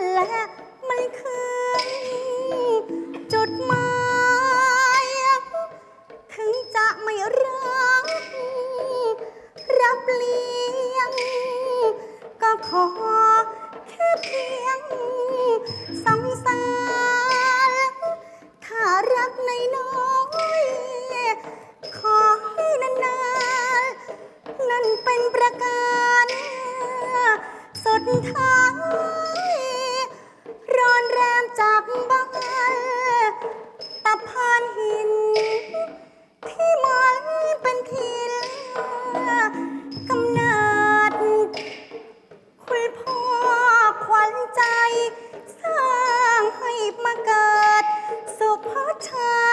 来车。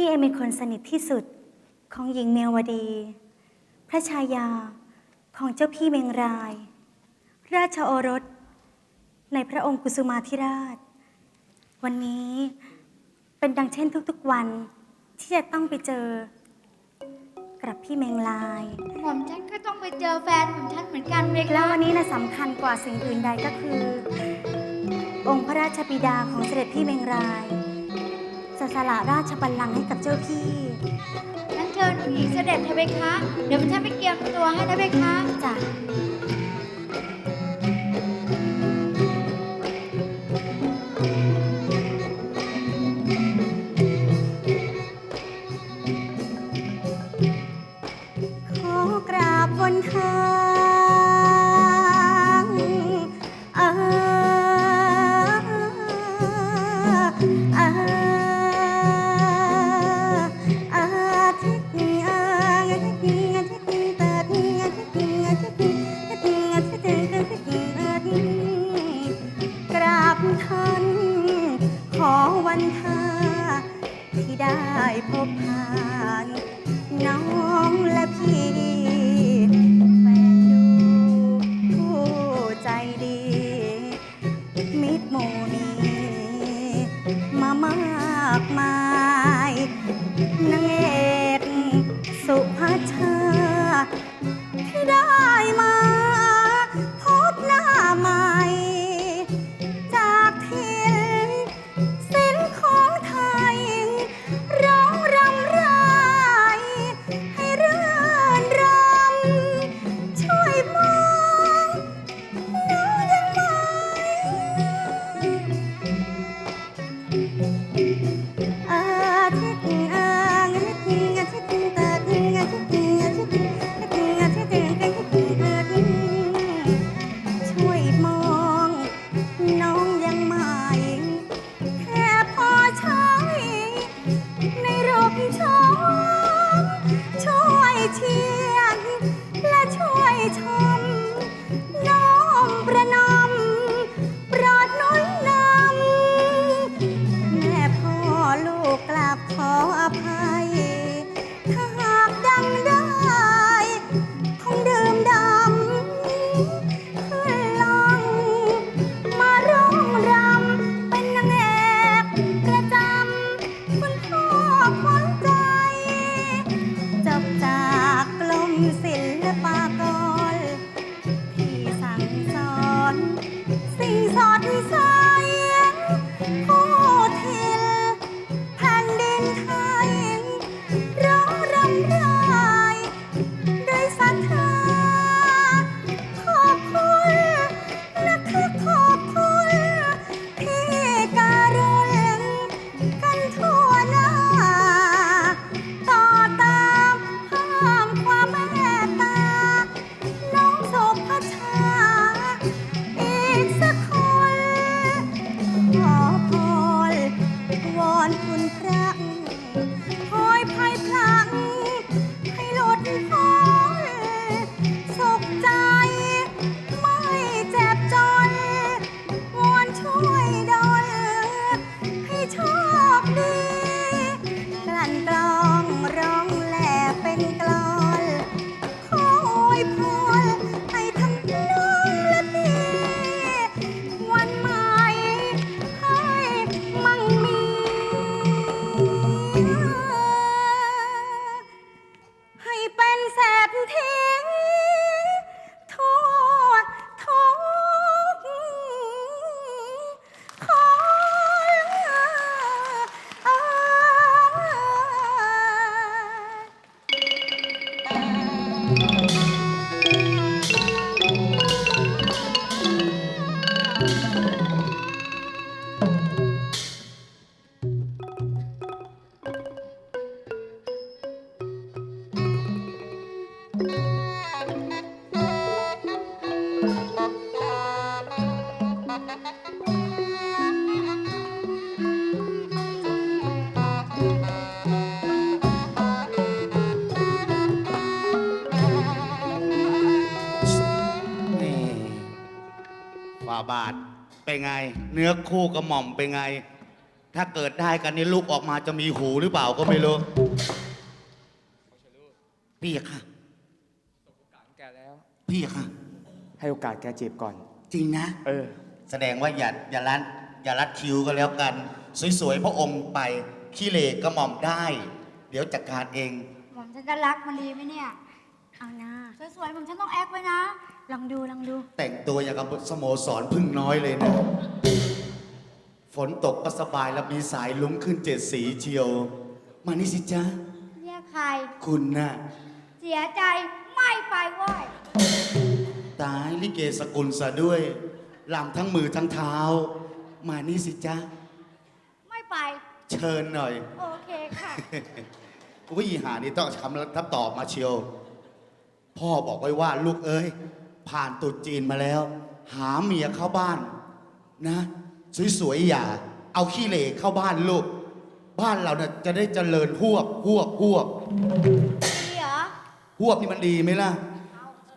พี่เอเป็นคนสนิทที่สุดของหญิงเมียวดี พระชายาของเจ้าพี่เมงราย ราชโอรส ในพระองค์กุสุมาธิราช วันนี้เป็นดังเช่นทุกๆวันที่จะต้องไปเจอ กับพี่เมงรายหม่อมฉันก็ต้องไปเจอแฟนของฉันเหมือนกันเลยแล้ววันนี้นะสำคัญกว่าสิ่งอื่นใดก็คือ องค์พระราชบิดาของเสด็จพี่เมงราย จะสละราชบัลลังก์ให้กับเจ้าพี่ งั้นเชิญผู้หญิงเสด็จเถอะเพคะ เดี๋ยวมันฉันไปเกี่ยมตัวให้นะเพคะ จ้ะ เป็นไง เนื้อคู่กับหม่อมเป็นไง ถ้าเกิดได้กันนี่ลูกออกมาจะมีหูหรือเปล่าก็ไม่รู้พี่อะค่ะแกแล้ว พี่อะค่ะ ให้โอกาสแกจีบก่อน จริงนะ เออ แสดงว่าอย่าอย่าลัดอย่าลัดคิวก็แล้วกัน สวยๆพระองค์ไปขี้เหร่กระหม่อมได้ เดี๋ยวจัดการเอง หม่อมฉันจะรักมันดีไหมเนี่ย เอานะสวยๆหม่อมฉันต้องแอคไว้นะ ลองดูลองดู แต่งตัวอย่างกับสโมสรพึ่งน้อยเลยนะ ฝนตกก็สบายแล้วมีสายลุ้งขึ้นเจ็ดสีเชียว มานี่สิจ๊ะ เรียกใคร คุณน่ะ เสียใจไม่ไปเว้ยตายลิเกสกุลซะด้วยลำทั้งมือทั้งเท้า มานี่สิจ๊ะ ไม่ไป เชิญหน่อย โอเคค่ะ อุ้ยหานี่ต้องคำทับตอบมาเชียว พ่อบอกไว้ว่าลูกเอ้ย ผ่านตรุษจีนมาแล้ว หาเมียเข้าบ้านนะ สวยๆอย่า เอาขี้เหร่เข้าบ้านลูก บ้านเราเนี่ยจะได้เจริญหวบหวบหวบดีเหรอ หวบนี่มันดีไหมล่ะ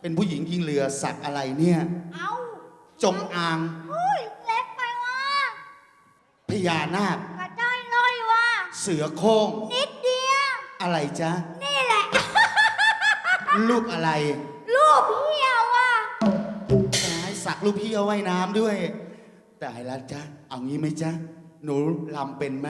เป็นผู้หญิงยิงเรือสักอะไรเนี่ย เอาจงอางอุ้ยเล็กไปว่ะพญานาค กระจ้อยลอยว่ะเสือโคร่งนิดเดียว อะไรจ๊ะ นี่แหละ ลูกอะไร ลูกพี่เอาไว้น้ำด้วย แต่ไอ้รัตจ๊ะเอางี้ไหมจ๊ะ หนูลำเป็นไหม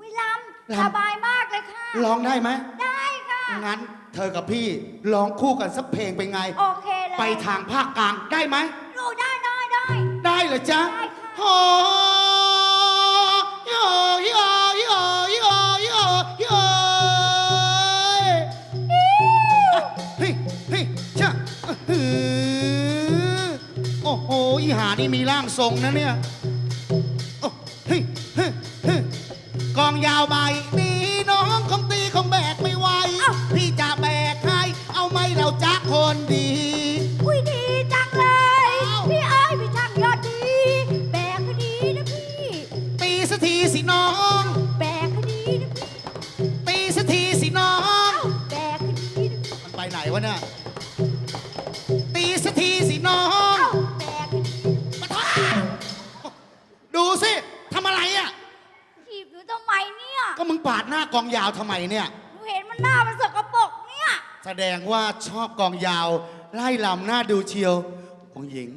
วิลลำำสบายมากเลยค่ะ ร้องได้ไหม ได้ค่ะ งั้นเธอกับพี่ร้องคู่กันสักเพลงเป็นไง โอเคเลยไปทางภาคกลางได้ไหมดูได้ได้ได้ ได้เหรอจ๊ะได้ค่ะ โอ้ นี่มีร่างทรงนะเนี่ย ทำไมเนี่ยก็มึงปาดหน้ากองยาวทำไมเนี่ย หนูเห็นมันหน้ามันสกปรกเนี่ยแสดงว่าชอบกองยาว ไล่ลำหน้าดูเชียวองค์หญิง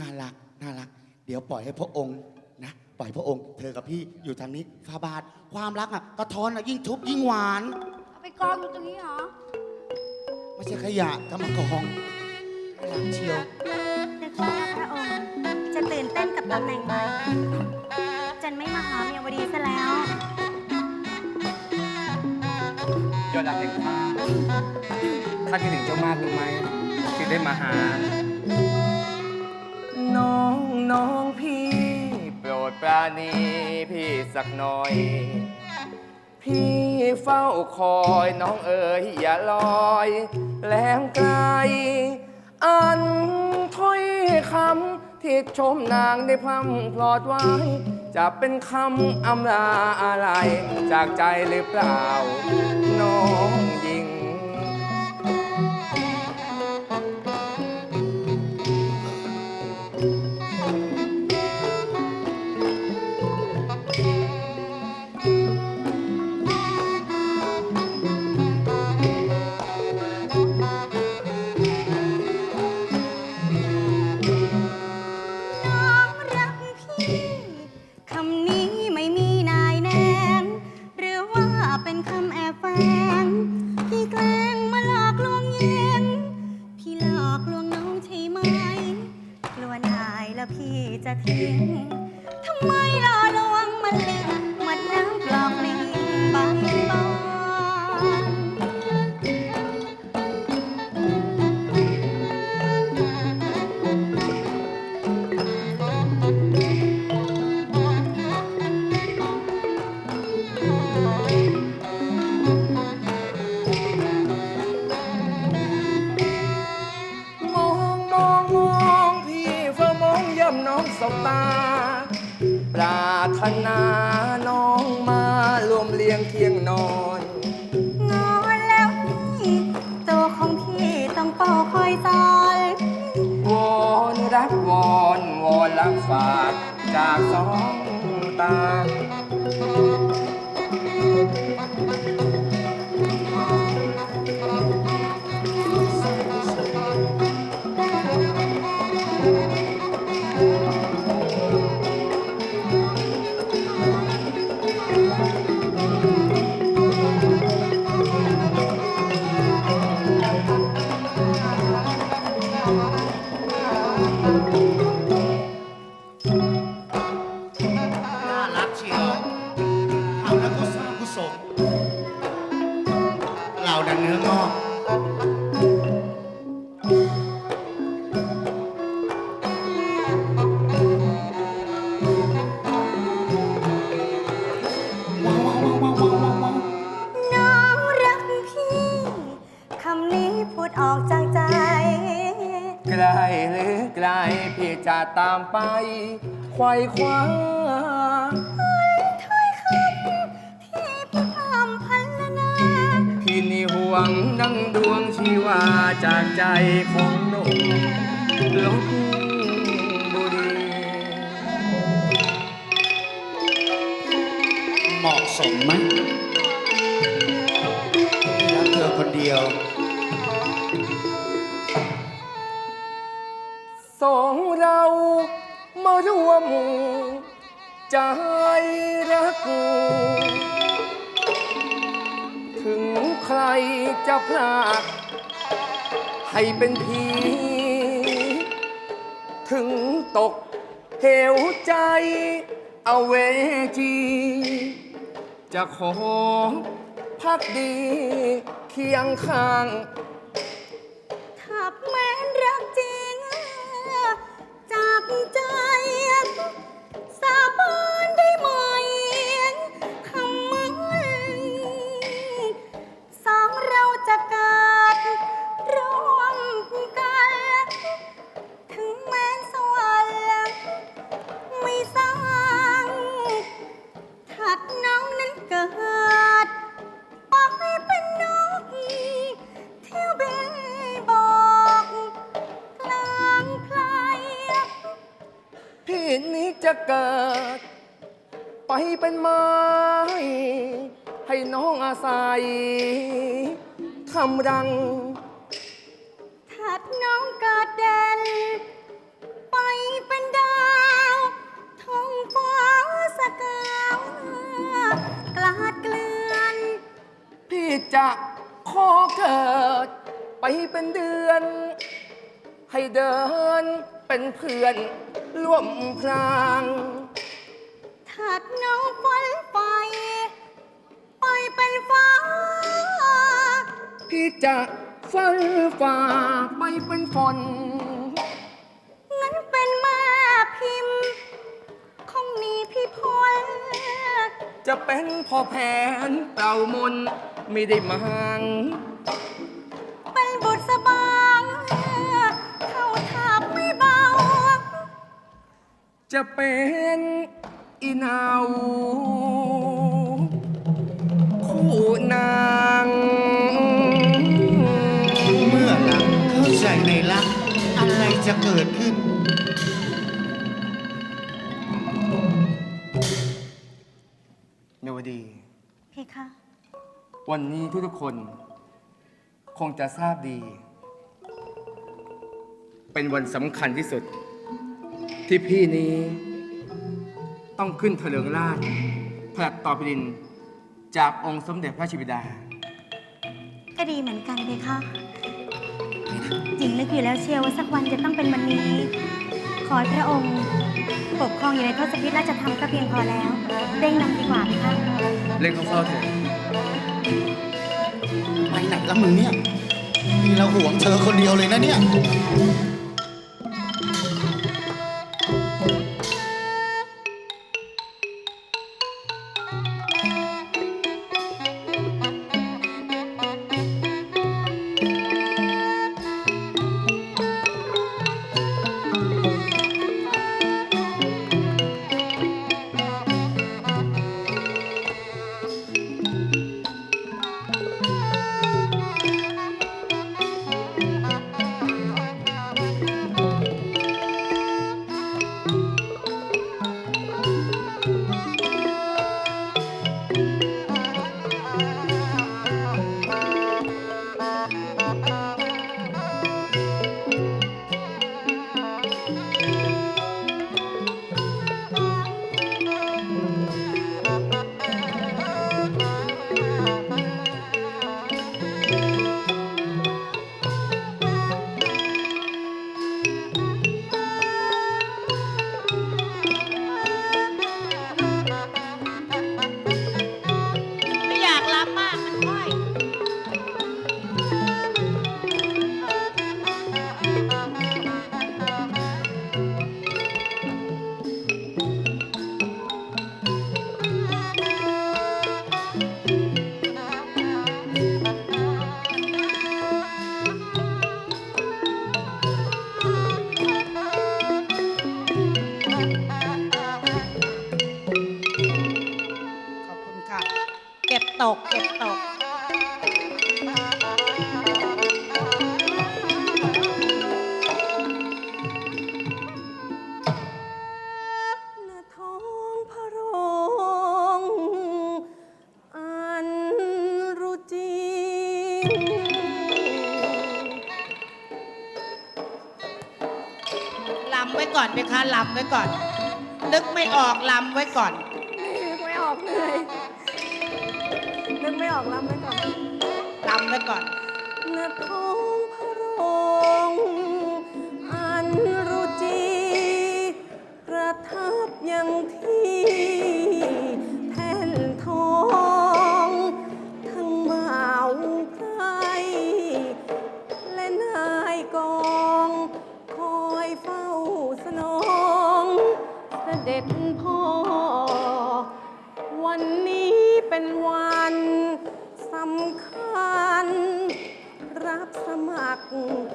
น่ารักน่ารัก เดี๋ยวปล่อยให้พระองค์นะ ปล่อยพระองค์ เธอกับพี่อยู่ทางนี้ฟาบาทความรักอะกระท้อนอะยิ่งทุบยิ่งหวาน เอาไปกองอยู่ตรงนี้เหรอไม่ใช่ขยะกำมากองน่ารักเชียว นึกว่าพระองค์ จะตื่นเต้นกับตำแหน่งใหม่จันไม่ ยอดรักแห่งฟ้าข้าคิดถึงเจ้ามากรู้ไหมที่ได้มาหา น้องน้องพี่ โปรดปราณีพี่สักหน่อย พี่เฝ้าคอยน้องเอ๋ยอย่าลอย แหลมไกล อันถ้อยคำที่ชมนางได้พร่ำพลอดไว้ จะเป็นคำอำลาอะไร จากใจหรือเปล่า น้องารถนาน้องมารวมเลี้ยงเคียงนอน งอนแล้วนี่ตัวของพี่ต้องเป่าคอยสอนวอนรักวอนวอนรักฝากจากสองตาน่า ศลเหล่าดันเนื้องอกว้าวว้าวว้าวว้าวว้าวว้าวน้องรักพี่ คำนี้พูดออกจากใจ ไกลหรือไกลพี่จะตามไป ไขว้คว้า เหมาะสมไหมรักเธอคนเดียว สองเรามารวมใจรัก ถึงใครจะพลากให้เป็นผี ถึงตกเหวใจเอาเวจี จะขอพักดีเคียงข้างถับแม้นรักจริง จากใจ จะขอเกิด ไปเป็นเดือน ให้เดินเป็นเพื่อนร่วมพลาง ถัดน้องฝันไป ไปเป็นฟ้า พี่จะฟันฝ่าไปเป็นฝน งั้นเป็นแม่พิมพ์คงหนีพี่พล จะเป็นพ่อแผนเป่ามนต์ ไม่ได้มังเป็นบุตรสบางเข้าทับไม่เบา จะเป็นอีนาวคู่นางเมื่อรักเข้าใจในรัก อะไรจะเกิดขึ้นเมวดีพี่คะ วันนี้ทุกๆคน คงจะทราบดี เป็นวันสำคัญที่สุด ที่พี่นี้ ต้องขึ้นเถลิงราชผลัดต่อแผ่นดินจากองค์สมเด็จพระชิบิดา ก็ดีเหมือนกันเลยค่ะหญิงนึกอยู่แล้วเชียวว่าสักวันจะต้องเป็นวันนี้ ขอให้พระองค์ปกครองอยู่ในทศพิธราชธรรมก็เพียงพอแล้ว เร่งนำดีกว่าค่ะเล่นเข้าเฝ้าเถอะ ไปไหนละมึงเนี่ยนี่เราห่วงเธอคนเดียวเลยนะเนี่ย นึกไม่ออกลำไว้ก่อน นึกไม่ออกเลยนึกไม่ออกแล้วไม่ก่อนลำไว้ก่อนเนื้อท้องพระโรงอันรุจีประทับยังที่ Oh.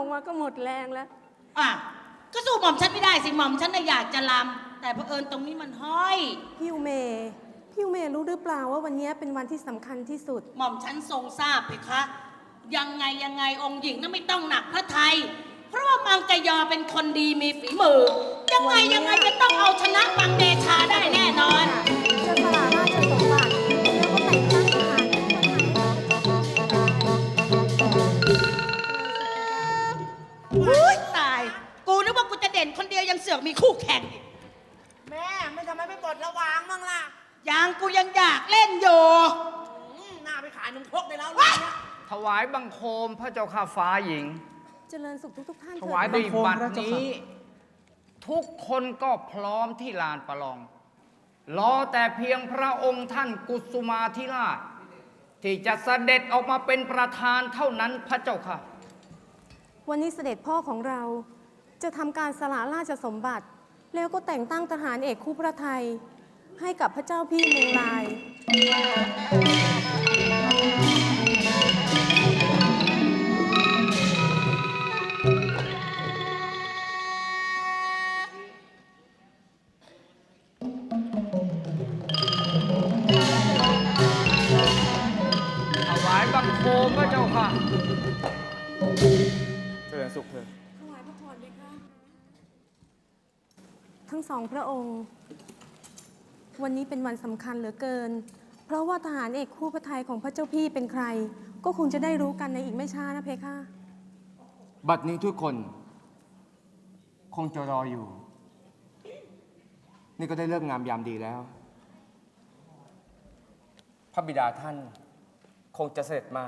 ลำออกมาก็หมดแรงแล้ว อะก็สู้หม่อมฉันไม่ได้สิหม่อมฉันน่ะอยากจะลำแต่เผอิญตรงนี้มันห้อย พี่อุเมย์พี่อุเมย์รู้หรือเปล่าว่าวันนี้เป็นวันที่สำคัญที่สุด หม่อมฉันทรงทราบเพคะ ยังไงยังไงองค์หญิงน่ะไม่ต้องหนักพระไทย เพราะว่ามังกรยอเป็นคนดีมีฝีมือ ยังไงยังไงจะต้องเอาชนะมังเดชาได้แน่นอน จะสละ เดียวยังเสือกมีคู่แข่งอีกแม่ไม่ทำไมไม่ปลดระวางบ้างล่ะยังกูยังอยากเล่นอยู่อืมหน้าไปขายนมครกได้แล้วเนี่ยถวายบังคมพระเจ้าข้าฟ้าหญิง เจริญสุขทุกๆท่านถเถิวายดบังคมบัดพระเจ้านี้ค่ะทุกคนก็พร้อมที่ลานประลอง รอแต่เพียงพระองค์ท่านกุสุมาธิราช ที่จะเสด็จออกมาเป็นประธานเท่านั้นพระเจ้าค่ะ วันนี้เสด็จพ่อของเรา จะทำการสละราชสมบัติ แล้วก็แต่งตั้งทหารเอกคู่พระไทย ให้กับพระเจ้าพี่เมืองลาย สองพระองค์ วันนี้เป็นวันสำคัญเหลือเกิน เพราะว่าทหารเอกคู่พระไทยของพระเจ้าพี่เป็นใคร ก็คงจะได้รู้กันในอีกไม่ช้านะเพคะ บัดนี้ทุกคน คงจะรออยู่ นี่ก็ได้เลิกงามยามดีแล้ว พระบิดาท่านคงจะเสด็จมา